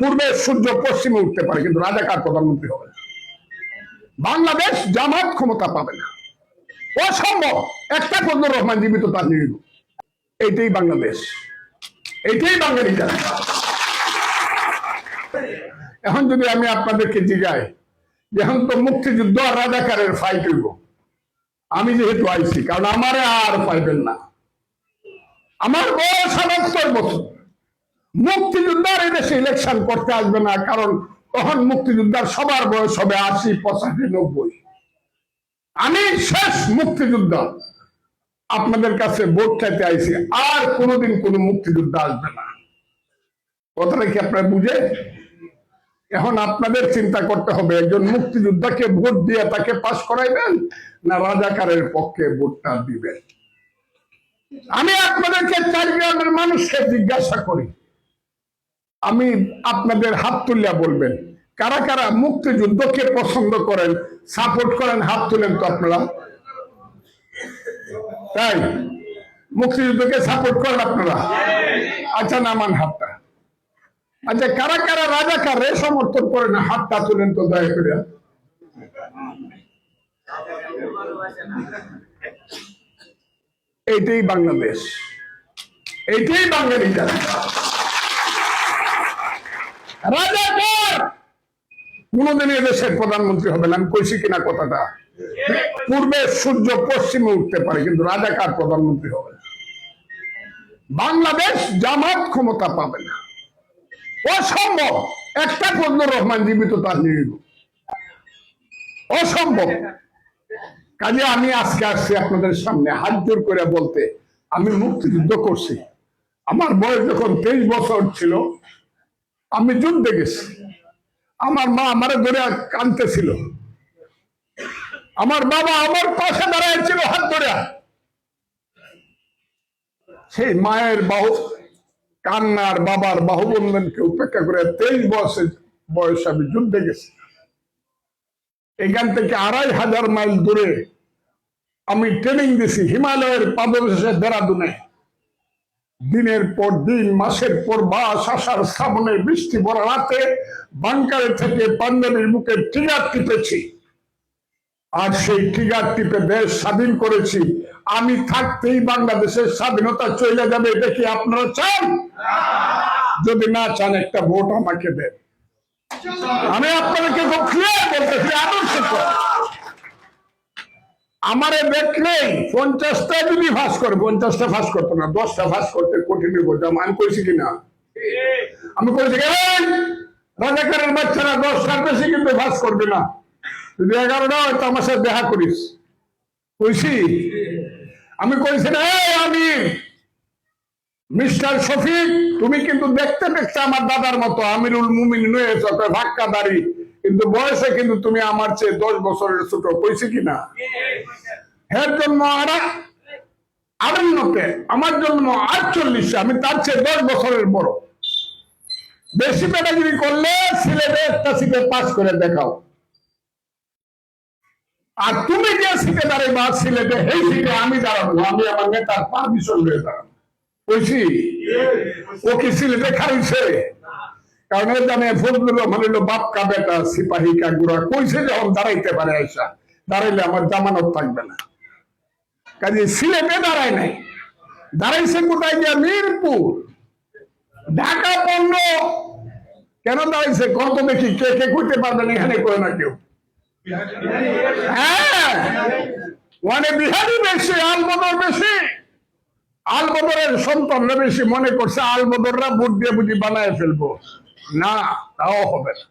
পূর্বে সূর্য পশ্চিমে উঠতে পারে, কিন্তু রাজাকার প্রধানমন্ত্রী হবে বাংলাদেশ জামাত ক্ষমতা পাবে না। অসম্ভব! একটা ফজলুর রহমান জীবিত, তার নিরীহ। এইটাই বাংলাদেশ। এইটাই বাঙালি জাতি এখন যদি আমি আপনাদেরকে জিগাই, যে এখন তো মুক্তিযুদ্ধ আর রাজাকারের ফাইট হইব। আমি যেহেতু আইছি, কারণ আমারে আর পাইবেন না। আমার বয়স সাতাত্তর বছর। মুক্তিযোদ্ধার দেশে ইলেকশন করতে আসবে না, কারণ তখন মুক্তিযোদ্ধার সবার বয়স হবে আশি, পঁচাশি, নব্বই। আমি শেষ মুক্তিযোদ্ধা। আপনাদের কাছে ভোট চাইতে আইছি, আর কোনোদিন কোনো মুক্তিযোদ্ধা আসবে না। কথাটা কি আপনারা বুঝে? এখন আপনাদের চিন্তা করতে হবে, একজন মুক্তিযোদ্ধাকে ভোট দিয়ে তাকে পাশ করাইবেন, না রাজাকারের পক্ষে ভোটটা দিবেন? আমি আপনাদেরকে চার গ্রামের মানুষকে জিজ্ঞাসা করি। আমি আপনাদের হাত তুলিয়া বলবেন। কারা কারা মুক্তিযুদ্ধকে পছন্দ করেন, সাপোর্ট করেন, হাত তুলেন তো আপনারা। তাই, মুক্তিযুদ্ধকে সাপোর্ট করেন আপনারা। আচ্ছা নামান হাতটা। আচ্ছা কারা কারা রাজাকারে সমর্থন করেন, হাতটা তুলেন তো দয়া করে। এইটাই বাংলাদেশ। এইটাই বাঙালি জাতি। দেশের প্রধানমন্ত্রী আমি কইছি কিনা কথাটা? পূর্বে সূর্য পশ্চিমে উঠতে পারে, কিন্তু প্রধানমন্ত্রী হবে না বাংলাদেশ জামাত ক্ষমতা পাবে না। অসম্ভব! একটা ফজলুর রহমান জীবিত তার নিরীহ। অসম্ভব! কাজে আমি আজকে আসছি আপনাদের সামনে হাত জোর করে বলতে, আমি মুক্তিযুদ্ধ করছি। আমার বয়স যখন তেইশ বছর ছিল আমি যুদ্ধে গেছি। আমার মা আমারে ধরে কানতেছিল আমার বাবা আমার পাশে দাঁড়াইছিল, হাত ধরে। সেই মায়ের বাহু, কান্নার বাবার বাহুবন্ধনকে উপেক্ষা করে তেইশ বছর বয়স আমি যুদ্ধে গেছি। এখান থেকে আড়াই হাজার মাইল দূরে আমি ট্রেনিং দিছি হিমালয়ের পাদদেশে, দেরাদুনে। দিনের পর দিন, মাসের পর মাস, আষাঢ় শ্রাবণে বৃষ্টি ভরা রাতে বাংকারে থেকে পাঞ্জাবির মুখে ট্রিগার টিপেছি। আর সেই ট্রিগার টিপে দেশ স্বাধীন করেছি। আমি থাকতেই বাংলাদেশের স্বাধীনতা চলে যাবে এটা কি আপনারা চান? যদি না চান, একটা ভোট আমাকে দেন। আমি আপনাদেরকে খুব ক্লিয়ার বলতেছি, আদর্শ আমারে দেখলেই পঞ্চাশটা যদি ফাঁস করে পঞ্চাশটা ফাঁস করতো না দশটা ফাঁস করতে কঠিন বলতাম আমি করেছি কিনা? আমি করেছি কি এই, রাজাকারের বাচ্চারা দশটার বেশি কিন্তু ফাঁস করবে না। যদি এগারোটা হয় তো আমার সাথে দেখা করিস। কইছি? আমি কইছি না আমি। মিস্টার শফিক তুমি কিন্তু দেখতে দেখতে আমার দাদার মতো আমিরুল মুমিন নয়েছ ভাক্কা দাড়ি কিন্তু বয়সে কিন্তু তুমি আমার চেয়ে দশ বছরের ছোট কইছি কিনা এর জন্ম আটান্নতে আমার জন্ম আটচল্লিশে, আমি তার চেয়ে দশ বছরের বড়। বেশি পেটাগিরি করলে সিলেটে একটা সিটে পাস করে দেখাও। আর তুমি যে সিটে দাঁড়াইবা সিলেটে, সেই সিটে আমি দাঁড়াবো, আমি আমার নেতার পারমিশন হয়ে দাঁড়াবো। ও কি সিলেটে খাইছে কারণ এর জানে ফজলুর রহমান হলো বাপ কা বেটা সিপাহী কা কইছে যখন দাঁড়াইতে পারে আইসা, দাঁড়াইলে আমার জামানত থাকবে না। কাজে সিলেটে দাঁড়ায় নাই। দাঁড়াইছে কোথায় গিয়া? মিরপুর। ঢাকা পণ্য কেন দাঁড়াইছে? কত দেখি, কে কে করতে পারবেন এখানে করে না কেউ। মানে বিহারি বেশি, আলবদর বেশি। আলবদরের সন্তানরা বেশি মনে করছে, আলবদররা বুট দিয়ে বুঝি বানায় ফেলব। না তাও হবে না